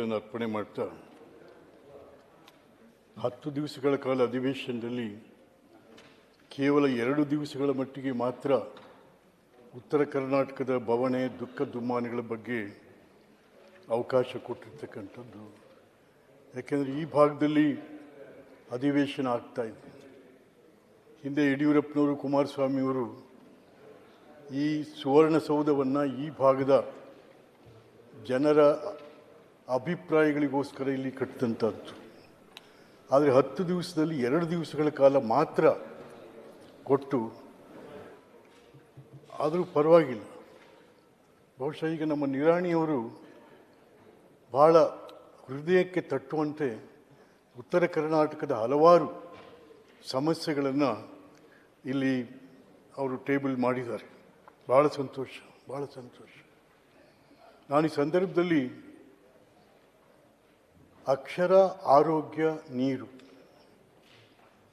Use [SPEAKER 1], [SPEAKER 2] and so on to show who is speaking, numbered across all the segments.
[SPEAKER 1] ವಂದನೆಗಳನ್ನು ಅರ್ಪಣೆ ಮಾಡ್ತಾ ಹತ್ತು ದಿವಸಗಳ ಕಾಲ ಅಧಿವೇಶನದಲ್ಲಿ ಕೇವಲ ಎರಡು ದಿವಸಗಳ ಮಟ್ಟಿಗೆ ಮಾತ್ರ ಉತ್ತರ ಕರ್ನಾಟಕದ ಬವಣೆ ದುಃಖ ದುಮ್ಮಾನಿಗಳ ಬಗ್ಗೆ ಅವಕಾಶ ಕೊಟ್ಟಿರ್ತಕ್ಕಂಥದ್ದು. ಯಾಕೆಂದರೆ ಈ ಭಾಗದಲ್ಲಿ ಅಧಿವೇಶನ ಆಗ್ತಾ ಇದೆ. ಹಿಂದೆ ಯಡಿಯೂರಪ್ಪನವರು, ಕುಮಾರಸ್ವಾಮಿಯವರು ಈ ಸುವರ್ಣಸೌಧವನ್ನು ಈ ಭಾಗದ ಜನರ ಅಭಿಪ್ರಾಯಗಳಿಗೋಸ್ಕರ ಇಲ್ಲಿ ಕಟ್ಟಿದಂಥದ್ದು ಆದರೆ ಹತ್ತು ದಿವಸದಲ್ಲಿ ಎರಡು ದಿವಸಗಳ ಕಾಲ ಮಾತ್ರ ಕೊಟ್ಟು ಆದರೂ ಪರವಾಗಿಲ್ಲ. ಬಹುಶಃ ಈಗ ನಮ್ಮ ನಿರಾಣಿಯವರು ಭಾಳ ಹೃದಯಕ್ಕೆ ತಟ್ಟುವಂತೆ ಉತ್ತರ ಕರ್ನಾಟಕದ ಹಲವಾರು ಸಮಸ್ಯೆಗಳನ್ನು ಇಲ್ಲಿ ಅವರು ಟೇಬಲ್ ಮಾಡಿದ್ದಾರೆ. ಭಾಳ ಸಂತೋಷ ಭಾಳ ಸಂತೋಷ. ನಾನು ಈ ಸಂದರ್ಭದಲ್ಲಿ ಅಕ್ಷರ, ಆರೋಗ್ಯ, ನೀರು.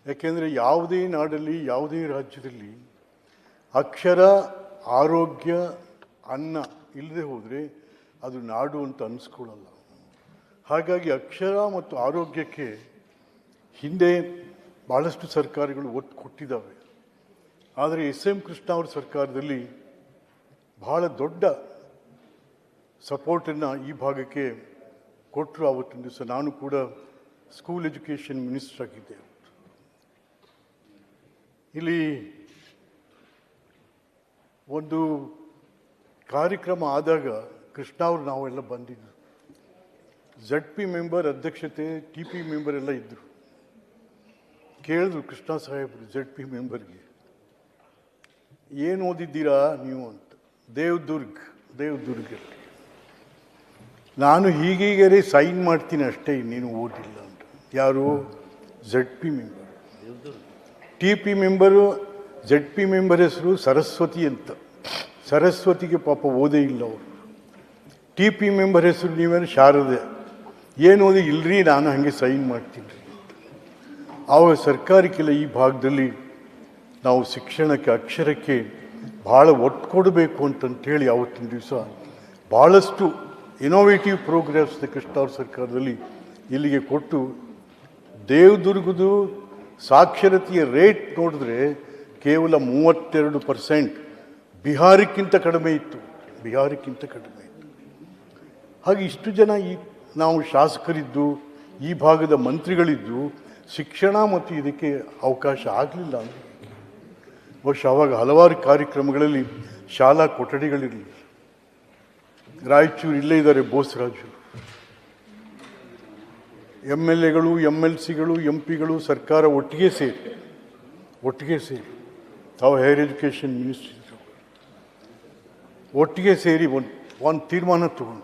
[SPEAKER 1] ಯಾಕೆಂದರೆ ಯಾವುದೇ ನಾಡಲ್ಲಿ, ಯಾವುದೇ ರಾಜ್ಯದಲ್ಲಿ ಅಕ್ಷರ, ಆರೋಗ್ಯ, ಅನ್ನ ಇಲ್ಲದೆ ಹೋದರೆ ಅದು ನಾಡು ಅಂತ ಅನ್ನಿಸ್ಕೊಳ್ಳಲ್ಲ ಹಾಗಾಗಿ ಅಕ್ಷರ ಮತ್ತು ಆರೋಗ್ಯಕ್ಕೆ ಹಿಂದೆ ಭಾಳಷ್ಟು ಸರ್ಕಾರಗಳು ಒತ್ತು ಕೊಟ್ಟಿದ್ದಾವೆ. ಆದರೆ ಎಸ್ ಎಂ ಕೃಷ್ಣ ಅವರ ಸರ್ಕಾರದಲ್ಲಿ ಬಹಳ ದೊಡ್ಡ ಸಪೋರ್ಟನ್ನು ಈ ಭಾಗಕ್ಕೆ ಕೊಟ್ಟರು ಆವತ್ತಿನ ದಿವಸ, ನಾನು ಕೂಡ ಸ್ಕೂಲ್ ಎಜುಕೇಷನ್ ಮಿನಿಸ್ಟರ್ ಆಗಿದ್ದೆ. ಇಲ್ಲಿ ಒಂದು ಕಾರ್ಯಕ್ರಮ ಆದಾಗ ಕೃಷ್ಣ ಅವರು ನಾವೆಲ್ಲ ಬಂದಿದ್ದು ಝಡ್ ಪಿ ಮೆಂಬರ್ ಅಧ್ಯಕ್ಷತೆ ಟಿ ಪಿ ಮೆಂಬರ್ ಎಲ್ಲ ಇದ್ದರು ಕೇಳಿದ್ರು ಕೃಷ್ಣ ಸಾಹೇಬರು ಝಡ್ ಪಿ ಮೆಂಬರ್ಗೆ ಏನು ಓದಿದ್ದೀರಾ ನೀವು? ಅಂತ. ದೇವದುರ್ಗ್ ದೇವದುರ್ಗಲ್ಲಿ ನಾನು ಹೀಗೀಗರೆ ಸೈನ್ ಮಾಡ್ತೀನಿ ಅಷ್ಟೇ, ಇನ್ನೇನು ಓದಿಲ್ಲ ಅಂತ. ಯಾರು? Z P member T P member Z P member ಹೆಸರು ಸರಸ್ವತಿ ಅಂತ. ಸರಸ್ವತಿಗೆ ಪಾಪ ಓದೇ ಇಲ್ಲ ಅವರು. ಟಿ ಪಿ ಮೆಂಬರ್ ಹೆಸರು ನೀವೇನು ಶಾರದೆ. ಏನು ಓದಿ ಇಲ್ಲರಿ ನಾನು ಹಾಗೆ ಸೈನ್ ಮಾಡ್ತೀನಿ ರೀ ಆವಾಗ ಸರ್ಕಾರಕ್ಕೆಲ್ಲ ಈ ಭಾಗದಲ್ಲಿ ನಾವು ಶಿಕ್ಷಣಕ್ಕೆ, ಅಕ್ಷರಕ್ಕೆ ಭಾಳ ಒಟ್ಟು ಕೊಡಬೇಕು ಅಂತಂತೇಳಿ ಆವತ್ತಿನ ದಿವಸ ಭಾಳಷ್ಟು ಇನೋವೇಟಿವ್ ಪ್ರೋಗ್ರೆಸ್ ಕೃಷ್ಣ ಅವ್ರ ಸರ್ಕಾರದಲ್ಲಿ ಇಲ್ಲಿಗೆ ಕೊಟ್ಟು ದೇವದುರ್ಗದು ಸಾಕ್ಷರತೆಯ ರೇಟ್ ನೋಡಿದ್ರೆ ಕೇವಲ ಮೂವತ್ತೆರಡು ಪರ್ಸೆಂಟ್ ಬಿಹಾರಕ್ಕಿಂತ ಕಡಿಮೆ ಇತ್ತು. ಬಿಹಾರಕ್ಕಿಂತ ಕಡಿಮೆ ಇತ್ತು. ಹಾಗೆ ಇಷ್ಟು ಜನ ಈ ನಾವು ಶಾಸಕರಿದ್ದು, ಈ ಭಾಗದ ಮಂತ್ರಿಗಳಿದ್ದು ಶಿಕ್ಷಣ ಮತ್ತು ಇದಕ್ಕೆ ಅವಕಾಶ ಆಗಲಿಲ್ಲ ಅಂದರೆ. ಬಹುಶಃ ಅವಾಗ ಹಲವಾರು ಕಾರ್ಯಕ್ರಮಗಳಲ್ಲಿ ಶಾಲಾ ಕೊಠಡಿಗಳಿರಲಿಲ್ಲ. ರಾಯಚೂರು ಇಲ್ಲೇ ಇದ್ದಾರೆ ಬೋಸರಾಜು ಎಂ ಎಲ್ ಎಗಳು ಎಂ ಎಲ್ ಸಿಗಳು, ಎಂ ಪಿಗಳು ಸರ್ಕಾರ ಒಟ್ಟಿಗೆ ಸೇರಿ ಒಟ್ಟಿಗೆ ಸೇರಿ, ತಾವು ಹೈಯರ್ ಎಜುಕೇಷನ್ ಮಿನಿಸ್ಟ್ರಿ ಒಟ್ಟಿಗೆ ಸೇರಿ ಒಂದು ಒಂದು ತೀರ್ಮಾನ ತಗೊಂಡು,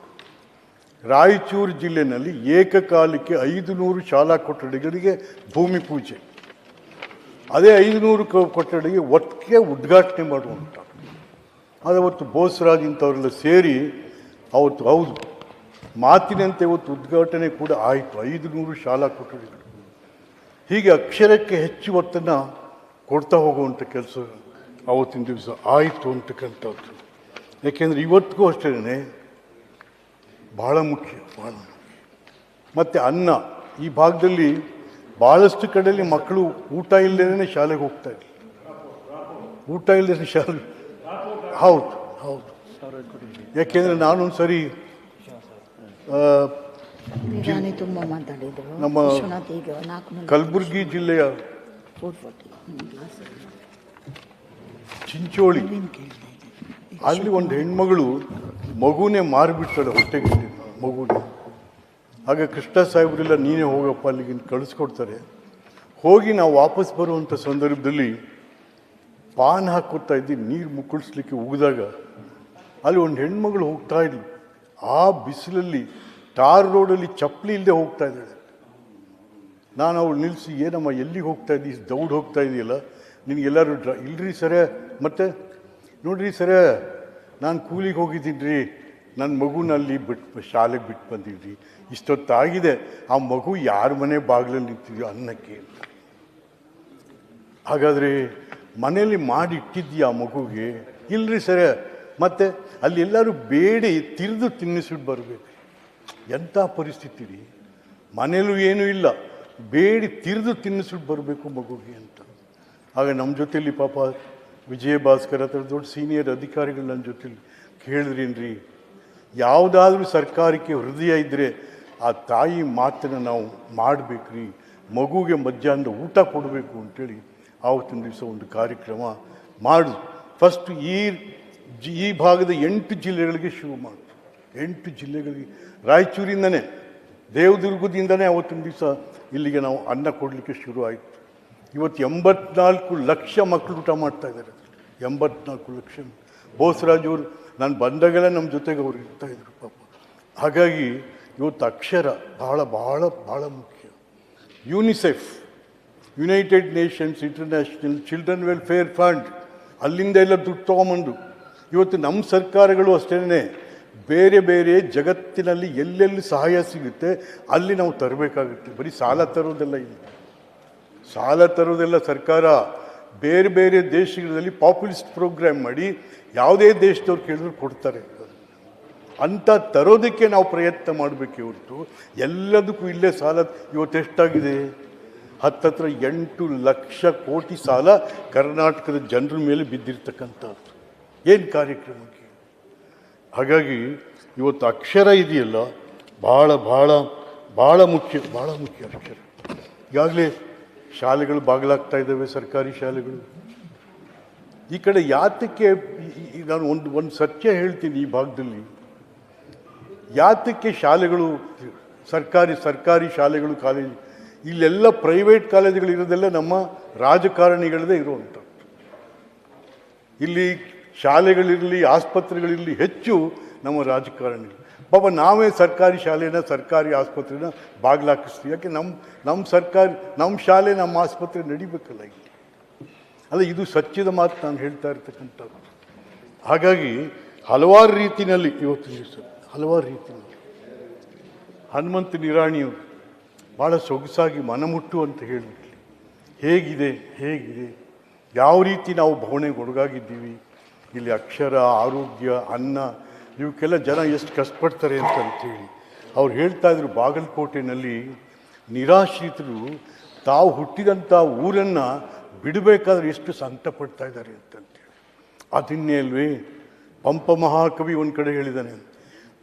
[SPEAKER 1] ರಾಯಚೂರು ಜಿಲ್ಲೆಯಲ್ಲಿ ಏಕಕಾಲಕ್ಕೆ ಐದು ನೂರು ಶಾಲಾ ಕೊಠಡಿಗಳಿಗೆ ಭೂಮಿ ಪೂಜೆ. ಅದೇ ಐದು ನೂರು ಕೊಠಡಿಗೆ ಒಟ್ಟಿಗೆ ಉದ್ಘಾಟನೆ ಮಾಡುವಂಥ ಅದು ಅವತ್ತು ಬೋಸರಾಜ್ ಇಂಥವರೆಲ್ಲ ಸೇರಿ ಅವತ್ತು ಹೌದು. ಮಾತಿನಂತೆ ಇವತ್ತು ಉದ್ಘಾಟನೆ ಕೂಡ ಆಯಿತು. ಐದು ನೂರು ಶಾಲಾ ಕೊಠಡಿಗಳು. ಹೀಗೆ ಅಕ್ಷರಕ್ಕೆ ಹೆಚ್ಚು ಒತ್ತನ್ನು ಕೊಡ್ತಾ ಹೋಗುವಂಥ ಕೆಲಸ ಆವತ್ತಿನ ದಿವಸ ಆಯಿತು ಅಂತಕ್ಕಂಥದ್ದು. ಯಾಕೆಂದರೆ ಇವತ್ತಿಗೂ ಅಷ್ಟೇ ಭಾಳ ಮುಖ್ಯ ಭಾಳ ಮುಖ್ಯ. ಮತ್ತು ಅನ್ನ, ಈ ಭಾಗದಲ್ಲಿ ಭಾಳಷ್ಟು ಕಡೆಯಲ್ಲಿ ಮಕ್ಕಳು ಊಟ ಇಲ್ಲದೇ ಶಾಲೆಗೆ ಹೋಗ್ತಾ ಇಲ್ಲ ಊಟ ಇಲ್ಲದೇ ಶಾಲೆ, ಹೌದು ಹೌದು. ಯಾಕೆಂದರೆ ನಾನು ಸರಿ
[SPEAKER 2] ತುಂಬ ಮಾತಾಡಿದ್ರು.
[SPEAKER 1] ನಮ್ಮ ಕಲಬುರಗಿ ಜಿಲ್ಲೆಯ ಚಿಂಚೋಳಿ. ಅಲ್ಲಿ ಒಂದು ಹೆಣ್ಮಗಳು ಮಗುನೇ ಮಾರಿಬಿಡ್ತಾಳೆ ಹೊಟ್ಟೆಗೆ. ಮಗುನೇ. ಆಗ ಕೃಷ್ಣ ಸಾಹೇಬರೆಲ್ಲ ನೀನೇ ಹೋಗಪ್ಪ ಅಲ್ಲಿಗೆ ಕಳಿಸ್ಕೊಡ್ತಾರೆ. ಹೋಗಿ ನಾವು ವಾಪಸ್ ಬರುವಂಥ ಸಂದರ್ಭದಲ್ಲಿ ಪಾನ್ ಹಾಕೋತಾ ಇದ್ದೀವಿ ನೀರು ಮುಕ್ಕಳಿಸ್ಲಿಕ್ಕೆ ಉಗಿದಾಗ ಅಲ್ಲಿ ಒಂದು ಹೆಣ್ಮಗಳು ಹೋಗ್ತಾ ಇದ್ಲು. ಆ ಬಿಸಿಲಲ್ಲಿ ಟಾರ್ ರೋಡಲ್ಲಿ ಚಪ್ಪಲಿ ಇಲ್ಲದೆ ಹೋಗ್ತಾ ಇದ್ದಾಳೆ. ನಾನು ಅವಳು ನಿಲ್ಲಿಸಿ ಏನಮ್ಮ, ಎಲ್ಲಿಗೆ ಹೋಗ್ತಾ ಇದ್ದೀವಿ ದೌಡ್ ಹೋಗ್ತಾ ಇದೆಯಲ್ಲ? ನಿನಗೆಲ್ಲರೂ ಡ್ರ ಇಲ್ಲರಿ ಸರ, ಮತ್ತೆ? ನೋಡ್ರಿ ಸರ, ನಾನು ಕೂಲಿಗೆ ಹೋಗಿದ್ದೀನಿ ರೀ ನನ್ನ ಮಗುನ ಅಲ್ಲಿ ಬಿಟ್ಟು ಶಾಲೆಗೆ ಬಿಟ್ಟು ಬಂದಿದ್ರಿ. ಇಷ್ಟೊತ್ತಾಗಿದೆ. ಆ ಮಗು ಯಾರ ಮನೆ ಬಾಗಿಲಲ್ಲಿ ನಿಂತಿದ್ಯೋ ಅನ್ನಕ್ಕೆ ಅಂತ. ಹಾಗಾದರೆ ಮನೆಯಲ್ಲಿ ಮಾಡಿ ಇಟ್ಟಿದ್ಯಾ ಆ ಮಗುಗೆ? ಇಲ್ಲರಿ ಸರ ಮತ್ತೆ ಅಲ್ಲಿ ಎಲ್ಲರೂ ಬೇಡಿ ತಿರಿದು ತಿನ್ನಿಸ್ಬಿಟ್ಟು ಬರಬೇಕು. ಎಂಥ ಪರಿಸ್ಥಿತಿ ರೀ? ಮನೇಲೂ ಏನೂ ಇಲ್ಲ. ಬೇಡಿ ತಿರಿದು ತಿನ್ನಿಸ್ಬಿಟ್ಟು ಬರಬೇಕು ಮಗುಗೆ ಅಂತ. ಆಗ ನಮ್ಮ ಜೊತೆಯಲ್ಲಿ ಪಾಪ ವಿಜಯ ಭಾಸ್ಕರ್ ಹತ್ರ ದೊಡ್ಡ ಸೀನಿಯರ್ ಅಧಿಕಾರಿಗಳು ನನ್ನ ಜೊತೆಲಿ ಕೇಳಿದ್ರೇನ್ರಿ? ಯಾವುದಾದ್ರೂ ಸರ್ಕಾರಕ್ಕೆ ಹೃದಯ ಇದ್ದರೆ ಆ ತಾಯಿ ಮಾತನ್ನು ನಾವು ಮಾಡಬೇಕ್ರಿ. ಮಗುಗೆ ಮಧ್ಯಾಹ್ನದ ಊಟ ಕೊಡಬೇಕು ಅಂತೇಳಿ ಆವತ್ತಿನ ದಿವಸ ಒಂದು ಕಾರ್ಯಕ್ರಮ ಮಾಡಿದ್ರು ಫಸ್ಟ್ ಈ ಈ ಭಾಗದ ಎಂಟು ಜಿಲ್ಲೆಗಳಿಗೆ ಶುರು ಮಾಡು. ಎಂಟು ಜಿಲ್ಲೆಗಳಿಗೆ. ರಾಯಚೂರಿಂದನೇ, ದೇವದುರ್ಗದಿಂದನೇ ಅವತ್ತಿನ ದಿವಸ ಇಲ್ಲಿಗೆ ನಾವು ಅನ್ನ ಕೊಡಲಿಕ್ಕೆ ಶುರು ಆಯಿತು. ಇವತ್ತು ಎಂಬತ್ನಾಲ್ಕು ಲಕ್ಷ ಮಕ್ಕಳು ಊಟ ಮಾಡ್ತಾ ಇದ್ದಾರೆ. ಎಂಬತ್ನಾಲ್ಕು ಲಕ್ಷ. ಬೋಸರಾಜ್ ಅವರು, ನಾನು ಬಂದಾಗೆಲ್ಲ ನಮ್ಮ ಜೊತೆಗೆ ಅವ್ರು ಇರ್ತಾ ಇದ್ರು ಪಾಪ. ಹಾಗಾಗಿ ಇವತ್ತು ಅಕ್ಷರ ಬಹಳ ಬಹಳ ಬಹಳ ಮುಖ್ಯ. UNICEF, United Nations International Children Welfare Fund, ಅಲ್ಲಿಂದ ಎಲ್ಲ ದುಡ್ಡು ತೊಗೊಂಬಂದು ಇವತ್ತು ನಮ್ಮ ಸರ್ಕಾರಗಳು ಅಷ್ಟೇ ಬೇರೆ ಬೇರೆ ಜಗತ್ತಿನಲ್ಲಿ ಎಲ್ಲೆಲ್ಲಿ ಸಹಾಯ ಸಿಗುತ್ತೆ, ಅಲ್ಲಿ ನಾವು ತರಬೇಕಾಗುತ್ತೆ. ಬರೀ ಸಾಲ ತರೋದೆಲ್ಲ ಇಲ್ಲ. ಸಾಲ ತರೋದೆಲ್ಲ ಸರ್ಕಾರ ಬೇರೆ ಬೇರೆ ದೇಶಗಳಲ್ಲಿ ಪಾಪ್ಯುಲಿಸ್ಟ್ ಪ್ರೋಗ್ರಾಮ್ ಮಾಡಿ ಯಾವುದೇ ದೇಶದವ್ರು ಕೇಳಿದ್ರು ಕೊಡ್ತಾರೆ. ಅಂತ ತರೋದಕ್ಕೆ ನಾವು ಪ್ರಯತ್ನ ಮಾಡಬೇಕು ಹೊರತು ಎಲ್ಲದಕ್ಕೂ ಇಲ್ಲೇ ಸಾಲ ಇವತ್ತು ಎಷ್ಟಾಗಿದೆ? ಹತ್ತತ್ರ ಎಂಟು ಲಕ್ಷ ಕೋಟಿ ಸಾಲ ಕರ್ನಾಟಕದ ಜನರ ಮೇಲೆ ಬಿದ್ದಿರ್ತಕ್ಕಂಥದ್ದು. ಏನು ಕಾರ್ಯಕ್ರಮಕ್ಕೆ ಹಾಗಾಗಿ ಇವತ್ತು ಅಕ್ಷರ ಇದೆಯಲ್ಲ ಭಾಳ ಭಾಳ ಭಾಳ ಮುಖ್ಯ ಭಾಳ ಮುಖ್ಯ ಅಕ್ಷರ. ಈಗಾಗಲೇ ಶಾಲೆಗಳು ಬಾಗಿಲಾಗ್ತಾ ಇದ್ದಾವೆ, ಸರ್ಕಾರಿ ಶಾಲೆಗಳು. ಈ ಕಡೆ ಯಾತಕ್ಕೆ ನಾನು ಒಂದು ಒಂದು ಸತ್ಯ ಹೇಳ್ತೀನಿ ಈ ಭಾಗದಲ್ಲಿ. ಯಾತಕ್ಕೆ ಶಾಲೆಗಳು, ಸರ್ಕಾರಿ ಸರ್ಕಾರಿ ಶಾಲೆಗಳು, ಕಾಲೇಜು, ಇಲ್ಲೆಲ್ಲ ಪ್ರೈವೇಟ್ ಕಾಲೇಜುಗಳಿರೋದೆಲ್ಲ ನಮ್ಮ ರಾಜಕಾರಣಿಗಳದೇ ಇರುವಂಥದ್ದು. ಇಲ್ಲಿ ಶಾಲೆಗಳಿರಲಿ, ಆಸ್ಪತ್ರೆಗಳಿರಲಿ ಹೆಚ್ಚು ನಮ್ಮ ರಾಜಕಾರಣಿಗಳು ಪಾಪ ನಾವೇ ಸರ್ಕಾರಿ ಶಾಲೆನ, ಸರ್ಕಾರಿ ಆಸ್ಪತ್ರೆನ ಬಾಗಿಲಾಕಿಸ್ತೀವಿ. ಯಾಕೆ ನಮ್ಮ ನಮ್ಮ ಸರ್ಕಾರಿ ನಮ್ಮ ಶಾಲೆ, ನಮ್ಮ ಆಸ್ಪತ್ರೆ ನಡಿಬೇಕಲ್ಲ ಇಲ್ಲಿ? ಅಲ್ಲ, ಇದು ಸತ್ಯದ ಮಾತು ನಾನು ಹೇಳ್ತಾ ಇರ್ತಕ್ಕಂಥದ್ದು. ಹಾಗಾಗಿ ಹಲವಾರು ರೀತಿಯಲ್ಲಿ, ಇವತ್ತು ದಿವಸ ಹಲವಾರು ರೀತಿಯಲ್ಲಿ ಹನುಮಂತ ನಿರಾಣಿಯವರು ಭಾಳ ಸೊಗಸಾಗಿ ಮನಮುಟ್ಟು ಅಂತ ಹೇಳಿಬಿಟ್ಲಿ, ಹೇಗಿದೆ ಹೇಗಿದೆ? ಯಾವ ರೀತಿ ನಾವು ಭವನೆಗೆ ಒಳಗಾಗಿದ್ದೀವಿ? ಇಲ್ಲಿ ಅಕ್ಷರ, ಆರೋಗ್ಯ, ಅನ್ನ, ಇವಕ್ಕೆಲ್ಲ ಜನ ಎಷ್ಟು ಕಷ್ಟಪಡ್ತಾರೆ ಅಂತ ಅಂತೇಳಿ ಅವ್ರು ಹೇಳ್ತಾ ಇದ್ರು ಬಾಗಲಕೋಟೆನಲ್ಲಿ ನಿರಾಶ್ರಿತರು ತಾವು ಹುಟ್ಟಿದಂಥ ಊರನ್ನು ಬಿಡಬೇಕಾದ್ರೆ ಎಷ್ಟು ಸಂಕಟ ಪಡ್ತಾ ಇದ್ದಾರೆ ಅಂತಂತೇಳಿ. ಅದನ್ನೇ ಅಲ್ವೇ, ಪಂಪ ಮಹಾಕವಿ ಒಂದು ಕಡೆ ಹೇಳಿದ್ದಾನೆ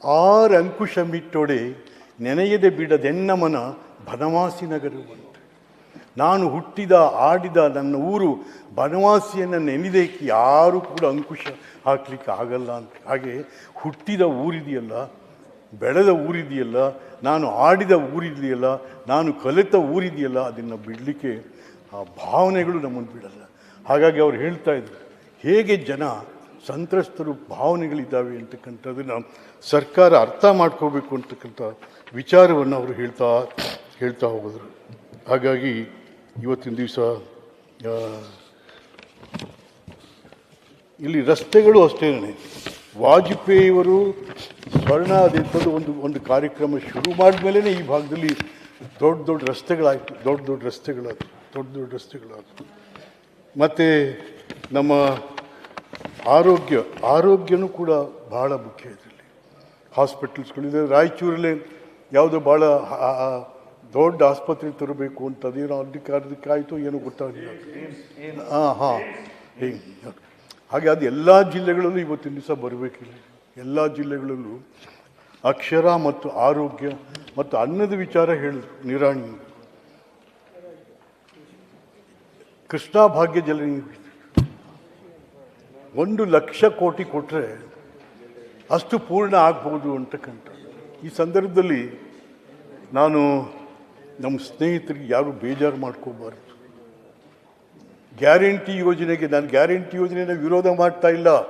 [SPEAKER 1] ಆರು ಅಂಕುಶ ಮಿಟ್ಟೊಡೆ ನೆನೆಯದೆ ಬಿಡದೆನ್ನ ಮನ ಬನವಾಸಿ ನಗರವಂತೆ ನಾನು ಹುಟ್ಟಿದ, ಆಡಿದ ನನ್ನ ಊರು ಬನವಾಸಿಯನ್ನು ನೆನೆದೇಕೆ ಯಾರೂ ಕೂಡ ಅಂಕುಶ ಹಾಕ್ಲಿಕ್ಕೆ ಆಗಲ್ಲ ಅಂತ. ಹಾಗೆ ಹುಟ್ಟಿದ ಊರಿದೆಯಲ್ಲ, ಬೆಳೆದ ಊರಿದೆಯಲ್ಲ, ನಾನು ಆಡಿದ ಊರಿದೆಯಲ್ಲ, ನಾನು ಕಲಿತ ಊರಿದೆಯಲ್ಲ, ಅದನ್ನು ಬಿಡಲಿಕ್ಕೆ ಆ ಭಾವನೆಗಳು ನಮ್ಮನ್ನು ಬಿಡಲ್ಲ. ಹಾಗಾಗಿ ಅವ್ರು ಹೇಳ್ತಾ ಇದ್ರು, ಹೇಗೆ ಜನ ಸಂತ್ರಸ್ತರು ಭಾವನೆಗಳಿದ್ದಾವೆ ಅಂತಕ್ಕಂಥದ್ದನ್ನು ಸರ್ಕಾರ ಅರ್ಥ ಮಾಡ್ಕೋಬೇಕು ಅಂತಕ್ಕಂಥ ವಿಚಾರವನ್ನು ಅವರು ಹೇಳ್ತಾ ಹೇಳ್ತಾ ಹೋಗೋದ್ರು. ಹಾಗಾಗಿ ಇವತ್ತಿನ ದಿವಸ ಇಲ್ಲಿ ರಸ್ತೆಗಳು ಅಷ್ಟೇನೆ ವಾಜಪೇಯಿಯವರು ಸ್ವರ್ಣ ಅದಿಂಥದ್ದು ಒಂದು ಒಂದು ಕಾರ್ಯಕ್ರಮ ಶುರು ಮಾಡಿದ್ಮೇಲೆ ಈ ಭಾಗದಲ್ಲಿ ದೊಡ್ಡ ದೊಡ್ಡ ರಸ್ತೆಗಳಾಯಿತು. ದೊಡ್ಡ ದೊಡ್ಡ ರಸ್ತೆಗಳಾಯಿತು. ದೊಡ್ಡ ದೊಡ್ಡ ರಸ್ತೆಗಳಾಯಿತು. ಮತ್ತು ನಮ್ಮ ಆರೋಗ್ಯ, ಆರೋಗ್ಯನೂ ಕೂಡ ಭಾಳ ಮುಖ್ಯ ಇದರಲ್ಲಿ. ಹಾಸ್ಪಿಟಲ್ಸ್ಗಳಿದೆ. ರಾಯಚೂರಲ್ಲೇ ಯಾವುದೋ ಭಾಳ ದೊಡ್ಡ ಆಸ್ಪತ್ರೆ ತರಬೇಕು ಅಂತ ಅದೇನೋ ಅಧಿಕಾರದಕ್ಕಾಯಿತು ಏನೋ ಗೊತ್ತಾಗಲಿಲ್ಲ. ಹಾಂ ಹಾಂ, ಹಾಗೆ. ಅದು ಎಲ್ಲ ಜಿಲ್ಲೆಗಳಲ್ಲೂ ಇವತ್ತಿನ ದಿವಸ ಬರಬೇಕಿಲ್ಲ. ಎಲ್ಲ ಜಿಲ್ಲೆಗಳಲ್ಲೂ ಅಕ್ಷರ ಮತ್ತು ಆರೋಗ್ಯ ಮತ್ತು ಅನ್ನದ ವಿಚಾರ ಹೇಳಿದ್ರು ನಿರಾಣಿ. ಕೃಷ್ಣಾ ಭಾಗ್ಯ ಜಲ ಒಂದು ಲಕ್ಷ ಕೋಟಿ ಕೊಟ್ಟರೆ ಅಷ್ಟು ಪೂರ್ಣ ಆಗ್ಬೋದು ಅಂತಕ್ಕಂಥ ಈ ಸಂದರ್ಭದಲ್ಲಿ ನಾನು ನಮ್ಮ ಸ್ನೇಹಿತರಿಗೆ ಯಾರೂ ಬೇಜಾರು ಮಾಡ್ಕೋಬಾರ್ದು. ಗ್ಯಾರಂಟಿ ಯೋಜನೆಗೆ ನಾನು ಗ್ಯಾರಂಟಿ ಯೋಜನೆನ ವಿರೋಧ ಮಾಡ್ತಾ ಇಲ್ಲ.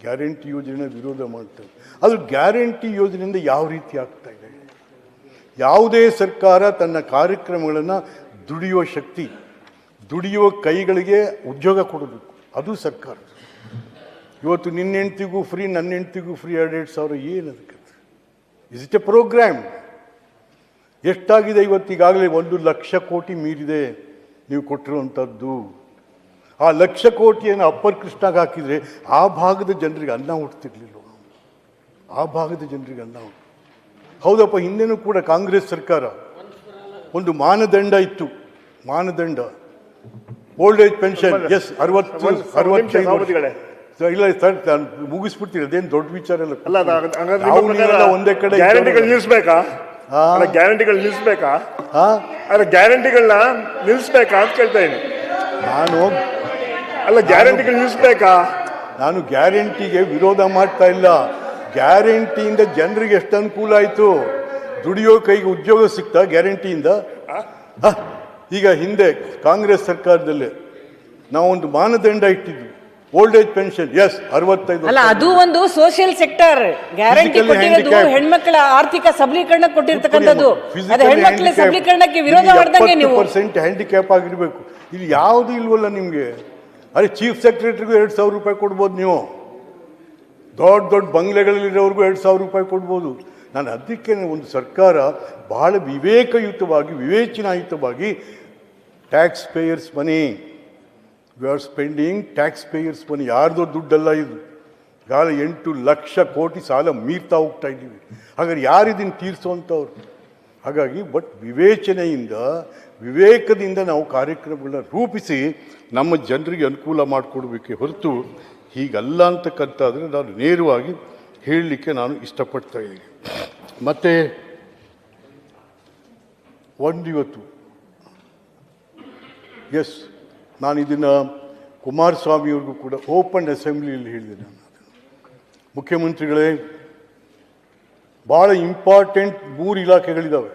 [SPEAKER 1] ಗ್ಯಾರಂಟಿ ಯೋಜನೆನ ವಿರೋಧ ಮಾಡ್ತಾ ಇಲ್ಲ. ಅದು ಗ್ಯಾರಂಟಿ ಯೋಜನೆಯಿಂದ ಯಾವ ರೀತಿ ಆಗ್ತಾ ಇದೆ? ಯಾವುದೇ ಸರ್ಕಾರ ತನ್ನ ಕಾರ್ಯಕ್ರಮಗಳನ್ನು ದುಡಿಯುವ ಶಕ್ತಿ, ದುಡಿಯುವ ಕೈಗಳಿಗೆ ಉದ್ಯೋಗ ಕೊಡಬೇಕು. ಅದು ಸರ್ಕಾರ. ಇವತ್ತು ನಿನ್ನ ಹೆಂಡ್ತಿಗೂ ಫ್ರೀ ನನ್ನ ಹೆಂಡ್ತಿಗೂ ಫ್ರೀ ಎರಡೆರಡು ಸಾವಿರ ಏನು ಅದಕ್ಕೆ? ಇಸ್ ಇಟ್ ಎ ಪ್ರೋಗ್ರಾಮ್ ಎಷ್ಟಾಗಿದೆ ಇವತ್ತಿಗಾಗಲೇ ಒಂದು ಲಕ್ಷ ಕೋಟಿ ಮೀರಿದೆ ನೀವು ಕೊಟ್ಟಿರುವಂಥದ್ದು. ಆ ಲಕ್ಷ ಕೋಟಿಯನ್ನು ಅಪ್ಪರ್ ಕೃಷ್ಣಾಗ ಹಾಕಿದರೆ ಆ ಭಾಗದ ಜನರಿಗೆ ಅನ್ನ ಹುಡ್ತಿರ್ಲಿಲ್ಲ ಆ ಭಾಗದ ಜನರಿಗೆ ಅನ್ನ ಹುಟ್ಟು ಹೌದಪ್ಪ ಹಿಂದೆನೂ ಕೂಡ ಕಾಂಗ್ರೆಸ್ ಸರ್ಕಾರ? ಒಂದು ಮಾನದಂಡ ಇತ್ತು. ಮಾನದಂಡ. ಓಲ್ಡ್ ಏಜ್ ಪೆನ್ಷನ್ ಎಸ್ ಅರವತ್ತು ಅರವತ್ತೈದು ಇಲ್ಲ ಸರ್ ನಾನು ಮುಗಿಸ್ಬಿಡ್ತೀನಿ. ಅದೇನು ದೊಡ್ಡ ವಿಚಾರ ಇಲ್ಲ ಒಂದೇ ಕಡೆ
[SPEAKER 3] ಗ್ಯಾರಂಟಿಗಳು ನಿಲ್ಲಿಸ್ಬೇಕಾ ಅಲ್ಲ ಗ್ಯಾರಂಟಿಗಳನ್ನ ನಿಲ್ಲಿಸ್ಬೇಕಾ ಅಂತ ಕೇಳ್ತಾ ಇದ್ದೀನಿ.
[SPEAKER 1] ನಾನು
[SPEAKER 3] ಅಲ್ಲ ಗ್ಯಾರಂಟಿಗಳು ನಿಲ್ಲಿಸ್ಬೇಕಾ
[SPEAKER 1] ನಾನು ಗ್ಯಾರಂಟಿಗೆ ವಿರೋಧ ಮಾಡ್ತಾ ಇಲ್ಲ. ಗ್ಯಾರಂಟಿಯಿಂದ ಜನರಿಗೆ ಎಷ್ಟು ಅನುಕೂಲ ಆಯಿತು? ದುಡಿಯೋ ಕೈಗೆ ಉದ್ಯೋಗ ಸಿಗ್ತಾ ಗ್ಯಾರಂಟಿಯಿಂದ? ಈಗ ಹಿಂದೆ ಕಾಂಗ್ರೆಸ್ ಸರ್ಕಾರದಲ್ಲಿ ನಾವೊಂದು ಮಾನದಂಡ ಇಟ್ಟಿದ್ವಿ. ಓಲ್ಡ್ ಏಜ್ ಪೆನ್ಷನ್ ಎಸ್ ಅರವತ್ತೈದು
[SPEAKER 4] ಅಲ್ಲ ಅದು ಒಂದು ಸೋಷಿಯಲ್ ಸೆಕ್ಟರ್ ಗ್ಯಾರಂಟಿ ಕೊಟ್ಟಿರೋದು ಹೆಣ್ಮಕ್ಳ ಆರ್ಥಿಕ ಸಬಲೀಕರಣ ಕೊಟ್ಟಿರ್ತಕ್ಕಂಥದ್ದು. ಅದು ಹೆಣ್ಮಕ್ಳ ಸಬಲೀಕರಣಕ್ಕೆ ವಿರೋಧ ಮಾಡಿದಂಗೆ ನೀವು.
[SPEAKER 1] ಪರ್ಸೆಂಟ್ ಹ್ಯಾಂಡಿಕ್ಯಾಪ್ ಆಗಿರ್ಬೇಕು. ಇಲ್ಲಿ ಯಾವುದು ಇಲ್ವಲ್ಲ ನಿಮಗೆ? ಅರೆ ಚೀಫ್ ಸೆಕ್ರೆಟರಿಗೂ ಎರಡು ಸಾವಿರ ರೂಪಾಯಿ ಕೊಡ್ಬೋದು ನೀವು. ದೊಡ್ಡ ದೊಡ್ಡ ಬಂಗ್ಲೆಗಳಲ್ಲಿರೋರ್ಗೂ ಎರಡು ಸಾವಿರ ರೂಪಾಯಿ ಕೊಡ್ಬೋದು. ನಾನು ಅದಕ್ಕೆ ಒಂದು ಸರ್ಕಾರ ಬಹಳ ವಿವೇಕಯುತವಾಗಿ ವಿವೇಚನಾಯುತವಾಗಿ tax payers money we are spending tax payers money ಯಾರ್ದೋ ದುಡ್ಡಲ್ಲ ಇದು. ಗಾಲ ಎಂಟು ಲಕ್ಷ ಕೋಟಿ ಸಾಲ ಮೀರ್ತಾ ಹೋಗ್ತಾ ಇದ್ದೀವಿ. ಹಾಗಾದ್ರೆ ಯಾರು ಇದನ್ನು ತೀರಿಸುವಂಥವ್ರು ಹಾಗಾಗಿ ಬಟ್ ವಿವೇಚನೆಯಿಂದ, ವಿವೇಕದಿಂದ ನಾವು ಕಾರ್ಯಕ್ರಮಗಳನ್ನ ರೂಪಿಸಿ ನಮ್ಮ ಜನರಿಗೆ ಅನುಕೂಲ ಮಾಡಿಕೊಡ್ಬೇಕೆ ಹೊರತು ಹೀಗಲ್ಲ ಅಂತಕ್ಕಂಥದ್ರೆ ನಾನು ನೇರವಾಗಿ ಹೇಳಲಿಕ್ಕೆ ನಾನು ಇಷ್ಟಪಡ್ತಾ ಇದ್ದೀನಿ. ಮತ್ತು ಒಂದಿವತ್ತು ಎಸ್ ನಾನು ಇದನ್ನು ಕುಮಾರಸ್ವಾಮಿಯವ್ರಿಗೂ ಕೂಡ ಓಪನ್ ಅಸೆಂಬ್ಲಿಯಲ್ಲಿ ಹೇಳಿದೆ ನಾನು ಮುಖ್ಯಮಂತ್ರಿಗಳೇ ಭಾಳ ಇಂಪಾರ್ಟೆಂಟ್ ಮೂರು ಇಲಾಖೆಗಳಿದ್ದಾವೆ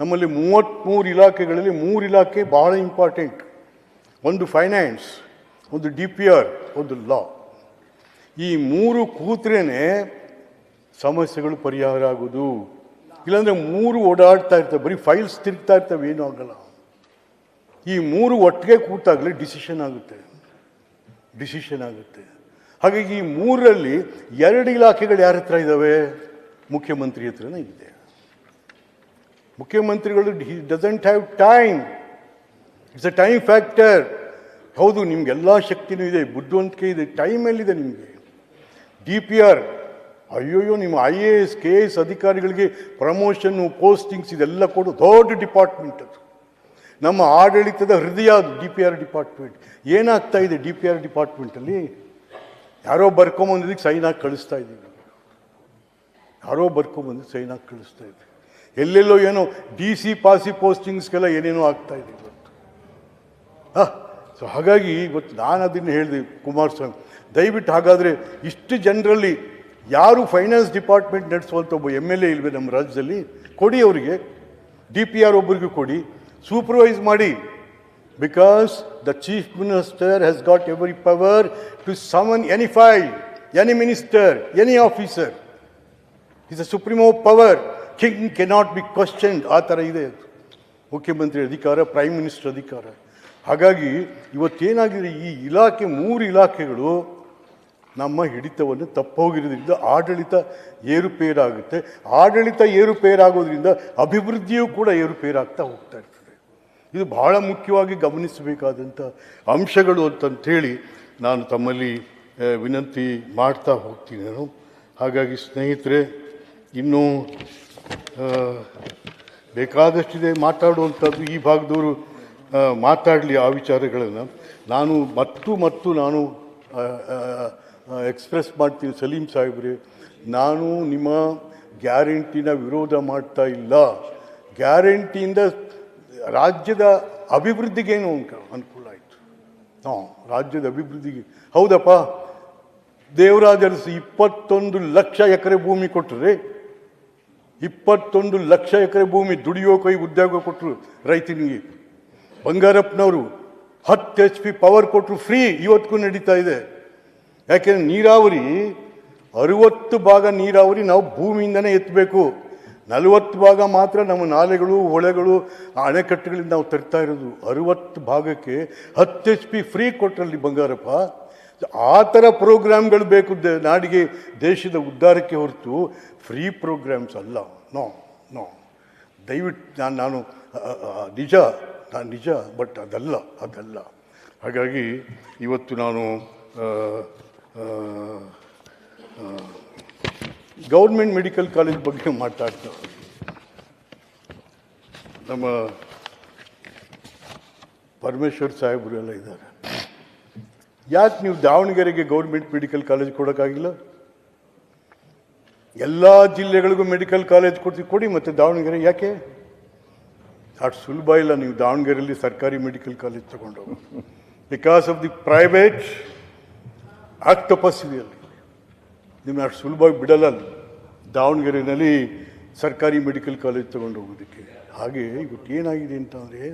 [SPEAKER 1] ನಮ್ಮಲ್ಲಿ ಮೂವತ್ತ್ಮೂರು ಇಲಾಖೆಗಳಲ್ಲಿ ಮೂರು ಇಲಾಖೆ ಭಾಳ ಇಂಪಾರ್ಟೆಂಟ್. ಒಂದು ಫೈನಾನ್ಸ್, ಒಂದು ಡಿ ಪಿ ಆರ್, ಒಂದು ಲಾ. ಈ ಮೂರು ಕೂತ್ರೇನೆ ಸಮಸ್ಯೆಗಳು ಪರಿಹಾರ ಆಗೋದು. ಇಲ್ಲಾಂದರೆ ಮೂರು ಓಡಾಡ್ತಾ ಇರ್ತವೆ, ಬರೀ ಫೈಲ್ಸ್ ತಿರುಗ್ತಾ ಇರ್ತವೆ, ಏನೂ ಆಗಲ್ಲ. ಈ ಮೂರು ಒಟ್ಟಿಗೆ ಕೂತಾಗಲೇ ಡಿಸಿಷನ್ ಆಗುತ್ತೆ. ಡಿಸಿಷನ್ ಆಗುತ್ತೆ. ಹಾಗಾಗಿ ಈ ಮೂರರಲ್ಲಿ ಎರಡು ಇಲಾಖೆಗಳು ಯಾರ ಹತ್ರ ಇದ್ದಾವೆ ಮುಖ್ಯಮಂತ್ರಿ ಹತ್ರನೇ ಇದೆ. ಮುಖ್ಯಮಂತ್ರಿಗಳು he doesn't have time it's a time factor ಹೌದು ನಿಮ್ಗೆಲ್ಲ ಶಕ್ತಿನೂ ಇದೆ. ಬುದ್ಧಿವಂತಿಕೆ ಇದೆ. ಟೈಮ್ ಎಲ್ಲಿದೆ ನಿಮಗೆ? ಡಿ ಪಿ ಆರ್, ಅಯ್ಯೋಯ್ಯೋ, ನಿಮ್ಮ I A S, K S ಅಧಿಕಾರಿಗಳಿಗೆ ಪ್ರಮೋಷನ್ನು ಪೋಸ್ಟಿಂಗ್ಸ್ ಇದೆಲ್ಲ ಕೊಡು. ದೊಡ್ಡ ಡಿಪಾರ್ಟ್ಮೆಂಟ್ ಅದು. ನಮ್ಮ ಆಡಳಿತದ ಹೃದಯ ಅದು. D P R department. ಏನಾಗ್ತಾ ಇದೆ ಡಿ ಪಿ ಆರ್ ಡಿಪಾರ್ಟ್ಮೆಂಟಲ್ಲಿ? ಯಾರೋ ಬರ್ಕೊಂಬಂದಿದ್ದಕ್ಕೆ ಸೈನ್ ಹಾಕಿ ಕಳಿಸ್ತಾ ಇದ್ದೀವಿ. ಯಾರೋ ಬರ್ಕೊಂಬಂದು ಸೈನ್ ಹಾಕಿ ಕಳಿಸ್ತಾ ಇದ್ದೀವಿ. ಎಲ್ಲೆಲ್ಲೋ ಏನೋ ಡಿ ಸಿ ಪಾಸಿ ಪೋಸ್ಟಿಂಗ್ಸ್ಗೆಲ್ಲ ಏನೇನೋ ಆಗ್ತಾ ಇದೆ ಇವತ್ತು. ಹಾಂ? ಸೊ ಹಾಗಾಗಿ ಇವತ್ತು ನಾನು ಅದನ್ನು ಹೇಳಿದೆ ಕುಮಾರಸ್ವಾಮಿ. ದಯವಿಟ್ಟು ಹಾಗಾದರೆ ಇಷ್ಟು ಜನರಲ್ಲಿ ಯಾರು ಫೈನಾನ್ಸ್ ಡಿಪಾರ್ಟ್ಮೆಂಟ್ ನಡೆಸುವಂಥ ಒಬ್ಬ ಎಂ ಎಲ್ ಎ ಇಲ್ವೇ ನಮ್ಮ ರಾಜ್ಯದಲ್ಲಿ, ಕೊಡಿ ಅವರಿಗೆ. ಡಿ ಪಿ ಆರ್ ಒಬ್ಬರಿಗೂ ಕೊಡಿ. ಸೂಪರ್ವೈಸ್ ಮಾಡಿ because the chief minister has got every power to summon any file any minister any officer is a supremo power king cannot be questioned ಆ ಥರ ಇದೆ. ಮುಖ್ಯಮಂತ್ರಿ ಅಧಿಕಾರ ಪ್ರೈಮ್ ಮಿನಿಸ್ಟರ್ ಅಧಿಕಾರ. ಹಾಗಾಗಿ ಇವತ್ತೇನಾಗಿದೆ? ಈ ಇಲಾಖೆ, ಮೂರು ಇಲಾಖೆಗಳು ನಮ್ಮ ಹಿಡಿತವನ್ನು ತಪ್ಪೋಗಿರೋದ್ರಿಂದ ಆಡಳಿತ ಏರುಪೇರಾಗುತ್ತೆ. ಆಡಳಿತ ಏರುಪೇರಾಗೋದ್ರಿಂದ ಅಭಿವೃದ್ಧಿಯೂ ಕೂಡ ಏರುಪೇರಾಗ್ತಾ ಹೋಗ್ತಾ ಇರ್ತದೆ ಇದು ಬಹಳ ಮುಖ್ಯವಾಗಿ ಗಮನಿಸಬೇಕಾದಂಥ ಅಂಶಗಳು ಅಂತಂಥೇಳಿ ನಾನು ತಮ್ಮಲ್ಲಿ ವಿನಂತಿ ಮಾಡ್ತಾ ಹೋಗ್ತೀನಿ ನಾನು. ಹಾಗಾಗಿ ಸ್ನೇಹಿತರೆ, ಇನ್ನೂ ಬೇಕಾದಷ್ಟಿದೆ ಮಾತಾಡುವಂಥದ್ದು. ಈ ಭಾಗದವರು ಮಾತಾಡಲಿ ಆ ವಿಚಾರಗಳನ್ನು. ನಾನು ಮತ್ತು ಮತ್ತು ನಾನು ಎಕ್ಸ್ಪ್ರೆಸ್ ಮಾಡ್ತೀನಿ. ಸಲೀಂ ಸಾಹೇಬ್ರೆ, ನಾನು ನಿಮ್ಮ ಗ್ಯಾರಂಟಿನ ವಿರೋಧ ಮಾಡ್ತಾ ಇಲ್ಲ. ಗ್ಯಾರಂಟಿಯಿಂದ ರಾಜ್ಯದ ಅಭಿವೃದ್ಧಿಗೇನು ಅನ್ಕ- ಅನುಕೂಲ ಆಯಿತು. ಹಾಂ, ರಾಜ್ಯದ ಅಭಿವೃದ್ಧಿಗೆ, ಹೌದಪ್ಪ. ದೇವರಾಜರು ಇಪ್ಪತ್ತೊಂದು ಲಕ್ಷ ಎಕರೆ ಭೂಮಿ ಕೊಟ್ಟರೆ ಇಪ್ಪತ್ತೊಂದು ಲಕ್ಷ ಎಕರೆ ಭೂಮಿ ದುಡಿಯೋ ಕೈ ಉದ್ಯೋಗ ಕೊಟ್ಟರು ರೈತನಿಗೆ. ಬಂಗಾರಪ್ಪನವರು ಹತ್ತು ಎಚ್ ಪಿ ಪವರ್ ಕೊಟ್ಟರು ಫ್ರೀ ಇವತ್ತಿಗೂ ನಡೀತಾ ಇದೆ. ಯಾಕೆಂದರೆ ನೀರಾವರಿ, ಅರುವತ್ತು ಭಾಗ ನೀರಾವರಿ ನಾವು ಭೂಮಿಯಿಂದನೇ ಎತ್ತಬೇಕು. ನಲವತ್ತು ಭಾಗ ಮಾತ್ರ ನಮ್ಮ ನಾಲೆಗಳು, ಹೊಳೆಗಳು ಅಣೆಕಟ್ಟುಗಳಿಂದ ನಾವು ತರ್ತಾ ಇರೋದು. ಅರುವತ್ತು ಭಾಗಕ್ಕೆ ಹತ್ತು ಎಚ್ ಪಿ ಫ್ರೀ ಕೊಟ್ಟರಲ್ಲಿ ಬಂಗಾರಪ್ಪ. ಆ ಥರ ಪ್ರೋಗ್ರಾಮ್ಗಳು ಬೇಕು ನಾಡಿಗೆ ದೇಶದ ಉದ್ಧಾರಕ್ಕೆ ಹೊರತು ಫ್ರೀ ಪ್ರೋಗ್ರಾಮ್ಸ್ ಅಲ್ಲ. No no. ದಯವಿಟ್ಟು ನಾನು ನಾನು ನಿಜ ನಾನು ನಿಜ ಬಟ್ ಅದಲ್ಲ ಅದಲ್ಲ. ಹಾಗಾಗಿ ಇವತ್ತು ನಾನು ಗೌರ್ಮೆಂಟ್ ಮೆಡಿಕಲ್ ಕಾಲೇಜ್ ಬಗ್ಗೆ ಮಾತಾಡ್ತಾರೆ ನಮ್ಮ ಪರಮೇಶ್ವರ್ ಸಾಹೇಬರು ಎಲ್ಲ ಇದ್ದಾರೆ. ಯಾಕೆ ನೀವು ದಾವಣಗೆರೆಗೆ ಗೌರ್ಮೆಂಟ್ ಮೆಡಿಕಲ್ ಕಾಲೇಜ್ ಕೊಡೋಕ್ಕಾಗಿಲ್ಲ? ಎಲ್ಲ ಜಿಲ್ಲೆಗಳಿಗೂ ಮೆಡಿಕಲ್ ಕಾಲೇಜ್ ಕೊಡ್ತೀವಿ ಕೊಡಿ ಮತ್ತೆ ದಾವಣಗೆರೆ ಯಾಕೆ? ಅಷ್ಟು ಸುಲಭ ಇಲ್ಲ ನೀವು ದಾವಣಗೆರೆಯಲ್ಲಿ ಸರ್ಕಾರಿ ಮೆಡಿಕಲ್ ಕಾಲೇಜ್ ತಗೊಂಡು ಬಿಕಾಸ್ ಆಫ್ ದಿ ಪ್ರೈವೇಟ್ ಆಕ್ಟೋಪಸಿಯಲ್ಲಿ ನಿಮ್ಮನ್ನ ಅಷ್ಟು ಸುಲಭವಾಗಿ ಬಿಡಲ್ಲ ದಾವಣಗೆರೆಯಲ್ಲಿ ಸರ್ಕಾರಿ ಮೆಡಿಕಲ್ ಕಾಲೇಜ್ ತೊಗೊಂಡು ಹೋಗೋದಕ್ಕೆ. ಹಾಗೆ ಇವತ್ತು ಏನಾಗಿದೆ ಅಂತಂದರೆ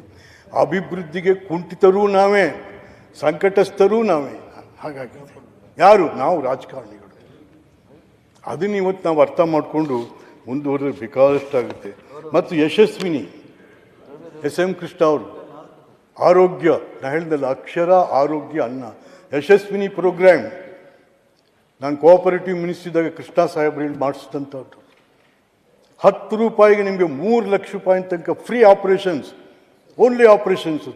[SPEAKER 1] ಅಭಿವೃದ್ಧಿಗೆ ಕುಂಠಿತರೂ ನಾವೇ, ಸಂಕಟಸ್ಥರೂ ನಾವೇ. ಹಾಗಾಗಿ ಯಾರು? ನಾವು ರಾಜಕಾರಣಿಗಳು. ಅದನ್ನು ಇವತ್ತು ನಾವು ಅರ್ಥ ಮಾಡಿಕೊಂಡು ಮುಂದುವರೆದ್ರೆ ಬೇಕಾದಷ್ಟಾಗುತ್ತೆ. ಮತ್ತು ಯಶಸ್ವಿನಿ, ಎಸ್ ಎಂ ಕೃಷ್ಣ ಅವರು, ಆರೋಗ್ಯ. ನಾ ಹೇಳಿದಲ್ಲ, ಅಕ್ಷರ ಆರೋಗ್ಯ ಅನ್ನ. ಯಶಸ್ವಿನಿ ಪ್ರೋಗ್ರಾಮ್. ನಾನು ಕೋಆಪರೇಟಿವ್ ಮಿನಿಸ್ಟ್ರಿ ಇದ್ದಾಗ ಕೃಷ್ಣ ಸಾಹೇಬ್ರು ಹೇಳಿ ಮಾಡಿಸಿದಂಥದ್ದು. ಹತ್ತು ರೂಪಾಯಿಗೆ ನಿಮಗೆ ಮೂರು ಲಕ್ಷ ರೂಪಾಯಿ ತನಕ free operations only operations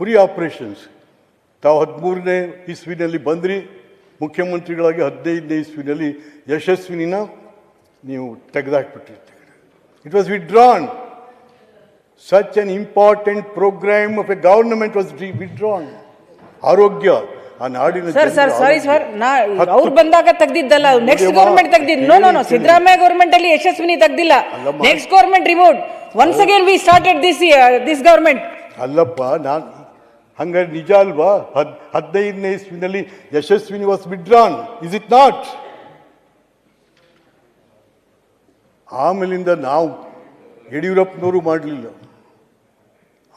[SPEAKER 1] free operations ತಾವು ಹದಿಮೂರನೇ ಇಸ್ವಿನಲ್ಲಿ ಬಂದ್ರಿ, ಮುಖ್ಯಮಂತ್ರಿಗಳಾಗಿ ಹದಿನೈದನೇ ಇಸ್ವಿನಲ್ಲಿ ಯಶಸ್ವಿನಿನ ನೀವು ತೆಗೆದಾಕ್ಬಿಟ್ಟಿರ್ತೀರಿ. It was withdrawn such an important program of a government was withdrawn ಆರೋಗ್ಯ. ಆ ನಾಡಿನ
[SPEAKER 4] ಸರ್ ಸರ್ ಸಾರಿ ಸರ್. ನಾ ಅವ್ರು ಬಂದಾಗ ತೆಗ್ದಿದ್ದಲ್ಲ. ನೆಕ್ಸ್ಟ್ ಗೌರ್ಮೆಂಟ್ ತೆಗ್ದಿದ್ದು no no no. Siddaramaiah government ಅಲ್ಲಿ Yashasvini ತೆಗ್ದಿಲ್ಲ. Next government remote once again we started this this government
[SPEAKER 1] ಅಲ್ಲಪ್ಪ ನಾನು ಹಂಗಾರೆ ನಿಜ ಅಲ್ವಾ? ಹದ್ ಹದಿನೈದನೇ ಇಸ್ವಿನಲ್ಲಿ Yashasvini was withdrawn is it not ಆಮೇಲಿಂದ ನಾವು ಯಡಿಯೂರಪ್ಪನವರು ಮಾಡಲಿಲ್ಲ.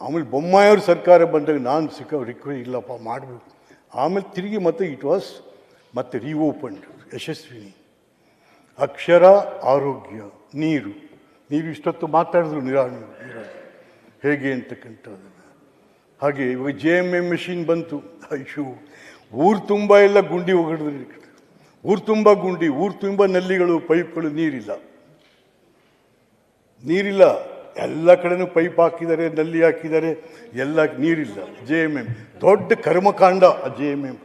[SPEAKER 1] ಆಮೇಲೆ ಬೊಮ್ಮಾಯಿಯವ್ರ ಸರ್ಕಾರ ಬಂದಾಗ ನಾನು ಸಿಕ್ಕ ರಿಕ್ವೆ ಇಲ್ಲಪ್ಪ ಮಾಡಬೇಕು. ಆಮೇಲೆ ತಿರುಗಿ ಮತ್ತೆ ಇಟ್ ವಾಸ್ ಮತ್ತೆ ರೀಓಪನ್ಡ್ ಯಶಸ್ವಿನಿ. ಅಕ್ಷರ, ಆರೋಗ್ಯ, ನೀರು. ನೀರು ಇಷ್ಟೊತ್ತು ಮಾತಾಡಿದ್ರು ನಿರಾ ಹೇಗೆ ಅಂತಕ್ಕಂಥದ್ದನ್ನು ಹಾಗೆ ಇವಾಗ ಜೆ ಎಂ ಎಂ ಮೆಷಿನ್ ಬಂತು. ಅಯ್ಯೋ, ಊರು ತುಂಬ ಎಲ್ಲ ಗುಂಡಿ ಒಗಡಿದ್ರೆ ಊರು ತುಂಬ ಗುಂಡಿ, ಊರು ತುಂಬ ನಲ್ಲಿಗಳು, ಪೈಪ್ಗಳು ನೀರಿಲ್ಲ. ನೀರಿಲ್ಲ. ಎಲ್ಲ ಕಡೆನೂ ಪೈಪ್ ಹಾಕಿದ್ದಾರೆ, ನಲ್ಲಿ ಹಾಕಿದ್ದಾರೆ, ಎಲ್ಲ ನೀರಿಲ್ಲ. ಜೆ ಎಂ ಎಂ ದೊಡ್ಡ ಕರ್ಮಕಾಂಡ ಜೆ ಎಂ ಎಂ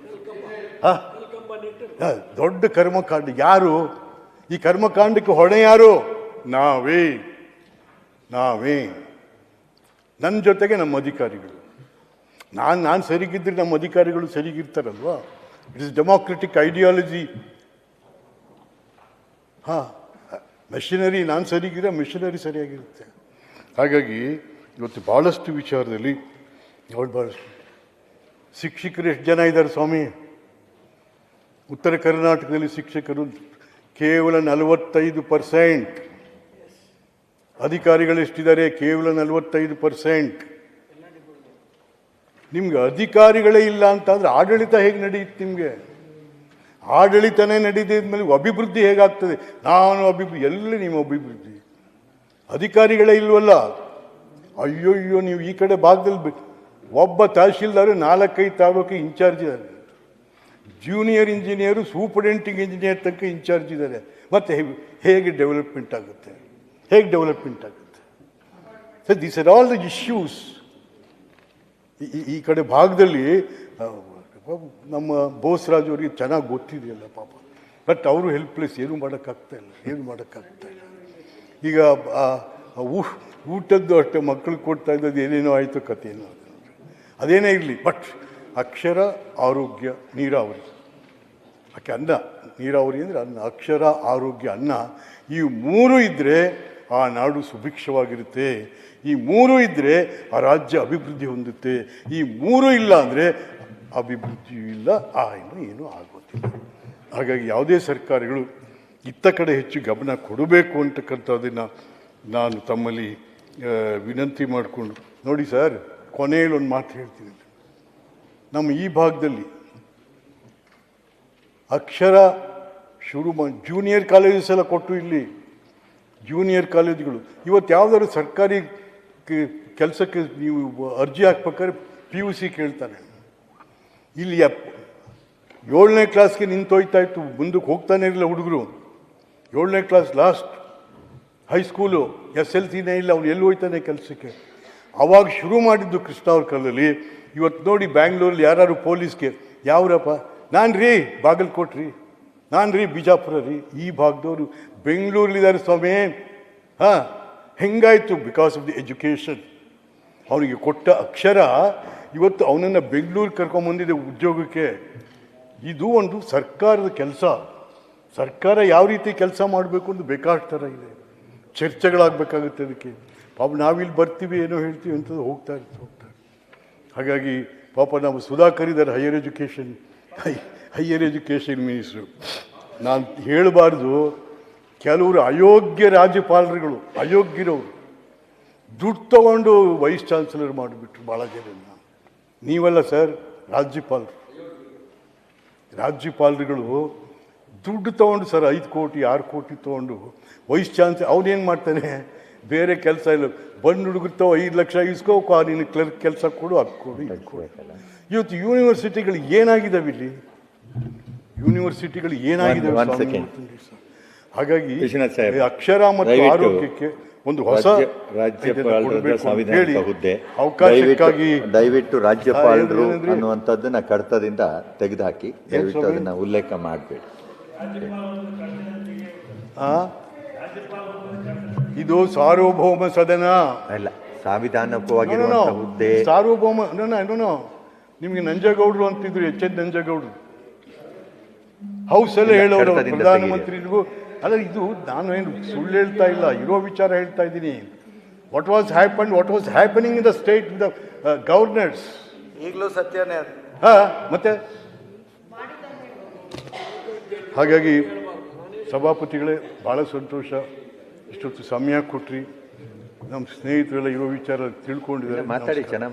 [SPEAKER 1] ದೊಡ್ಡ ಕರ್ಮಕಾಂಡ. ಯಾರು? ಈ ಕರ್ಮಕಾಂಡಕ್ಕೆ ಹೊಣೆ ಯಾರು? ನಾವೇ. ನಾವೇ. ನನ್ನ ಜೊತೆಗೆ ನಮ್ಮ ಅಧಿಕಾರಿಗಳು. ನಾನು ನಾನು ಸರಿಗಿದ್ದರೆ ನಮ್ಮ ಅಧಿಕಾರಿಗಳು ಸರಿಗಿರ್ತಾರಲ್ವಾ? ಇಟ್ ಇಸ್ ಡೆಮಾಕ್ರೆಟಿಕ್ ಐಡಿಯಾಲಜಿ ಹಾಂ ಮೆಷಿನರಿ ನಾನು ಸರಿಗಿದ್ರೆ ಮೆಷಿನರಿ ಸರಿಯಾಗಿರುತ್ತೆ. ಹಾಗಾಗಿ ಇವತ್ತು ಭಾಳಷ್ಟು ವಿಚಾರದಲ್ಲಿ ನೋಡಿ ಭಾಳಷ್ಟು ಶಿಕ್ಷಕರು ಎಷ್ಟು ಜನ ಇದ್ದಾರೆ ಸ್ವಾಮಿ? ಉತ್ತರ ಕರ್ನಾಟಕದಲ್ಲಿ ಶಿಕ್ಷಕರು ಕೇವಲ ನಲವತ್ತೈದು ಪರ್ಸೆಂಟ್ ಅಧಿಕಾರಿಗಳು ಎಷ್ಟಿದ್ದಾರೆ? ಕೇವಲ ನಲವತ್ತೈದು ಪರ್ಸೆಂಟ್ ನಿಮ್ಗೆ ಅಧಿಕಾರಿಗಳೇ ಇಲ್ಲ ಅಂತಂದ್ರೆ ಆಡಳಿತ ಹೇಗೆ ನಡೆಯುತ್ತೆ ನಿಮಗೆ? ಆಡಳಿತನೇ ನಡೀತಿದ್ಮೇಲೆ ಅಭಿವೃದ್ಧಿ ಹೇಗಾಗ್ತದೆ? ನಾನು ಅಭಿವೃದ್ಧಿ, ಎಲ್ಲಿ ನಿಮ್ಮ ಅಭಿವೃದ್ಧಿ? ಅಧಿಕಾರಿಗಳೇ ಇಲ್ವಲ್ಲ? ಅಯ್ಯೋಯ್ಯೋ ಅಯ್ಯೋ ನೀವು ಈ ಕಡೆ ಭಾಗದಲ್ಲಿ ಬಿ- ಒಬ್ಬ ತಹಶೀಲ್ದಾರ್ ನಾಲ್ಕೈದು ತಾಲೂಕು ಇನ್ಚಾರ್ಜ್ ಇದ್ದಾರೆ. ಜೂನಿಯರ್ ಇಂಜಿನಿಯರು ಸೂಪರಿಂಟಿಂಗ್ ಇಂಜಿನಿಯರ್ ತನಕ ಇನ್ಚಾರ್ಜ್ ಇದ್ದಾರೆ. ಮತ್ತೆ ಹೇಗೆ ಡೆವಲಪ್ಮೆಂಟ್ ಆಗುತ್ತೆ? ಹೇಗೆ ಡೆವಲಪ್ಮೆಂಟ್ ಆಗುತ್ತೆ? Sir this are all the issues ಈ ಕಡೆ ಭಾಗದಲ್ಲಿ ನಮ್ಮ ಬೋಸ್ರಾಜ್ ಅವರಿಗೆ ಚೆನ್ನಾಗಿ ಗೊತ್ತಿದೆಯಲ್ಲ ಪಾಪ. ಬಟ್ ಅವರು ಹೆಲ್ಪ್ಲೆಸ್ ಏನು ಮಾಡೋಕ್ಕಾಗ್ತಾ ಇಲ್ಲ, ಏನು ಮಾಡೋಕ್ಕಾಗ್ತಾ ಇಲ್ಲ. ಈಗ ಊಟದ್ದು ಅಷ್ಟು ಮಕ್ಕಳು ಕೊಡ್ತಾ ಇದ್ದದ್ದು ಏನೇನೋ ಆಯಿತು ಕಥೆನೋ. ಅದು. ಅದೇನೇ ಇರಲಿ, ಬಟ್ ಅಕ್ಷರ, ಆರೋಗ್ಯ, ನೀರಾವರಿ. ಯಾಕೆ ಅನ್ನ, ನೀರಾವರಿ ಅಂದರೆ ಅನ್ನ, ಅಕ್ಷರ, ಆರೋಗ್ಯ, ಅನ್ನ, ಈ ಮೂರು ಇದ್ದರೆ ಆ ನಾಡು ಸುಭಿಕ್ಷವಾಗಿರುತ್ತೆ. ಈ ಮೂರು ಇದ್ದರೆ ಆ ರಾಜ್ಯ ಅಭಿವೃದ್ಧಿ ಹೊಂದುತ್ತೆ. ಈ ಮೂರು ಇಲ್ಲ ಅಂದರೆ ಅಭಿವೃದ್ಧಿಯೂ ಇಲ್ಲ, ಆ, ಇನ್ನು ಏನೂ ಆಗೋದಿಲ್ಲ. ಹಾಗಾಗಿ ಯಾವುದೇ ಸರ್ಕಾರಗಳು ಇತ್ತ ಕಡೆ ಹೆಚ್ಚು ಗಮನ ಕೊಡಬೇಕು ಅಂತಕ್ಕಂಥದ್ದನ್ನು ನಾನು ತಮ್ಮಲ್ಲಿ ವಿನಂತಿ ಮಾಡಿಕೊಂಡು, ನೋಡಿ ಸರ್, ಕೊನೆಯಲ್ಲಿ ಒಂದು ಮಾತು ಹೇಳ್ತೀನಿ ನಮ್ಮ ಈ ಭಾಗದಲ್ಲಿ ಅಕ್ಷರ ಶುರು ಮಾಡಿ ಜೂನಿಯರ್ ಕಾಲೇಜಸ್ ಎಲ್ಲ ಕೊಟ್ಟು ಇಲ್ಲಿ ಜೂನಿಯರ್ ಕಾಲೇಜುಗಳು ಇವತ್ತು ಯಾವುದಾದ್ರು ಸರ್ಕಾರಿ ಕೆಲಸಕ್ಕೆ ನೀವು ಅರ್ಜಿ ಹಾಕ್ಬೇಕಾದ್ರೆ ಪಿ ಯು ಸಿ ಕೇಳ್ತಾನೆ ಇಲ್ಲಿ ಏಳನೇ ಕ್ಲಾಸ್ಗೆ ನಿಂತೋಯ್ತಾ ಇತ್ತು, ಮುಂದಕ್ಕೆ ಹೋಗ್ತಾನೆ ಇರಲಿಲ್ಲ ಹುಡುಗರು. ಏಳನೇ class last high school S L ಸಿನೇ ಇಲ್ಲ, ಅವ್ನು ಎಲ್ಲಿ ಹೋಯ್ತಾನೆ ಕೆಲಸಕ್ಕೆ? ಅವಾಗ ಶುರು ಮಾಡಿದ್ದು ಕೃಷ್ಣ ಅವ್ರ ಕಾಲದಲ್ಲಿ. ಇವತ್ತು ನೋಡಿ ಬ್ಯಾಂಗ್ಳೂರಲ್ಲಿ ಯಾರು ಪೊಲೀಸ್ಗೆ, ಯಾವ್ರಪ್ಪ? ನಾನು ರೀ, ಬಾಗಲಕೋಟ್ ರೀ. ನಾನು ರೀ, ಬಿಜಾಪುರ ರೀ. ಈ ಭಾಗದವರು ಬೆಂಗಳೂರಲ್ಲಿದ್ದಾರೆ ಸ್ವಾಮಿ. ಹಾಂ, ಹೆಂಗಾಯಿತು? ಬಿಕಾಸ್ ಆಫ್ ದಿ ಎಜುಕೇಷನ್ ಅವನಿಗೆ ಕೊಟ್ಟ ಅಕ್ಷರ ಇವತ್ತು ಅವನನ್ನು ಬೆಂಗಳೂರು ಕರ್ಕೊಂಬಂದಿದೆ ಉದ್ಯೋಗಕ್ಕೆ. ಇದು ಒಂದು ಸರ್ಕಾರದ ಕೆಲಸ. ಸರ್ಕಾರ ಯಾವ ರೀತಿ ಕೆಲಸ ಮಾಡಬೇಕು ಅಂತ ಬೇಕಾದ ಥರ ಇದೆ. ಚರ್ಚೆಗಳಾಗಬೇಕಾಗುತ್ತೆ ಅದಕ್ಕೆ. ಪಾಪ ನಾವಿಲ್ಲಿ ಬರ್ತೀವಿ ಏನೋ ಹೇಳ್ತೀವಿ ಅಂತ ಹೋಗ್ತಾ ಇರ್ತೀವಿ ಹೋಗ್ತಾ ಹಾಗಾಗಿ ಪಾಪ ನಾವು ಸುಧಾಕರ್ ಇದ್ದಾರೆ higher education high higher education minister ನಾನು ಹೇಳಬಾರ್ದು, ಕೆಲವರು ಅಯೋಗ್ಯ ರಾಜ್ಯಪಾಲರುಗಳು, ಅಯೋಗ್ಯರವರು, ದುಡ್ಡು ತಗೊಂಡು ವೈಸ್ ಚಾನ್ಸಲರ್ ಮಾಡಿಬಿಟ್ರು ಭಾಳ ಜನ ನೀವಲ್ಲ ಸರ್, ರಾಜ್ಯಪಾಲರು. ರಾಜ್ಯಪಾಲರುಗಳು ದುಡ್ಡು ತೊಗೊಂಡು ಸರ್ ಐದು ಕೋಟಿ ಆರು ಕೋಟಿ ತೊಗೊಂಡು ವೈಸ್ ಚಾನ್ಸ್ ಅವನೇನು ಮಾಡ್ತಾನೆ? ಬೇರೆ ಕೆಲಸ ಇಲ್ಲ. ಬಂದು ಹುಡುಗುತ್ತೋ ಐದು ಲಕ್ಷ ಇಸ್ಕೋ ಕೋ ನಿನ್ನ ಕ್ಲರ್ಕ್ ಕೆಲಸ ಕೊಡು ಅದು ಕೊಡು ಇದು ಕೊಡು. ಇವತ್ತು ಯೂನಿವರ್ಸಿಟಿಗಳು ಏನಾಗಿದ್ದಾವೆ ಇಲ್ಲಿ? ಯೂನಿವರ್ಸಿಟಿಗಳು ಏನಾಗಿದ್ದಾವೆ. ಹಾಗಾಗಿ ಅಕ್ಷರ ಮತ್ತು ಆರೋಗ್ಯಕ್ಕೆ ಒಂದು ಹೊಸ
[SPEAKER 5] ರಾಜ್ಯ ರಾಜ್ಯಪಾಲರ ಸಂವಿಧಾನಿಕ ಹುದ್ದೆ.
[SPEAKER 1] ಅವಕಾಶಕ್ಕಾಗಿ
[SPEAKER 5] ದಯವಿಟ್ಟು- ರಾಜ್ಯಪಾಲರು? ಅನ್ನುವಂಥದ್ದನ್ನ ಕಡತದಿಂದ ತೆಗೆದುಹಾಕಿ. ದಯವಿಟ್ಟು ಅದನ್ನ ಉಲ್ಲೇಖ ಮಾಡಬೇಡಿ?
[SPEAKER 1] ಇದು ಸಾರ್ವಭೌಮ ಸದನ.
[SPEAKER 5] ಅಲ್ಲ
[SPEAKER 1] ಸಾಂವಿಧಾನ.
[SPEAKER 5] ಹುದ್ದೆ.
[SPEAKER 1] ಸಾರ್ವಭೌಮ ನೋ ನಿಮ್ಗೆ ನಂಜೇಗೌಡರು ಅಂತಿದ್ರು ಎಚ್ ಎನ್ ನಂಜೇಗೌಡರು. ಹೌಸ್ ಅಲ್ಲೇ
[SPEAKER 5] ಇಲ್ಲ,
[SPEAKER 1] ಹೇಳೋರು ಪ್ರಧಾನಮಂತ್ರಿಗೂ. ಅಲ್ಲ ಇದು ನಾನು ಏನು ಸುಳ್ಳು ಹೇಳ್ತಾ ಇಲ್ಲ ಇರೋ ವಿಚಾರ ಹೇಳ್ತಾ ಇದ್ದೀನಿ. What was happen what was happening in the state with governors
[SPEAKER 5] ಈಗಲೂ ಸತ್ಯನೇ
[SPEAKER 1] ಹಾ ಮತ್ತೆ? ಹಾಗಾಗಿ ಸಭಾಪತಿಗಳೇ ಭಾಳ ಸಂತೋಷ. ಇಷ್ಟೊತ್ತು ಸಮಯ ಕೊಟ್ರಿ. ನಮ್ಮ ಸ್ನೇಹಿತರೆಲ್ಲ ಇರೋ ವಿಚಾರ ತಿಳ್ಕೊಂಡಿದ್ದಾರೆ.
[SPEAKER 5] ಮಾತಾಡಿ ಚೆನ್ನಾಗಿ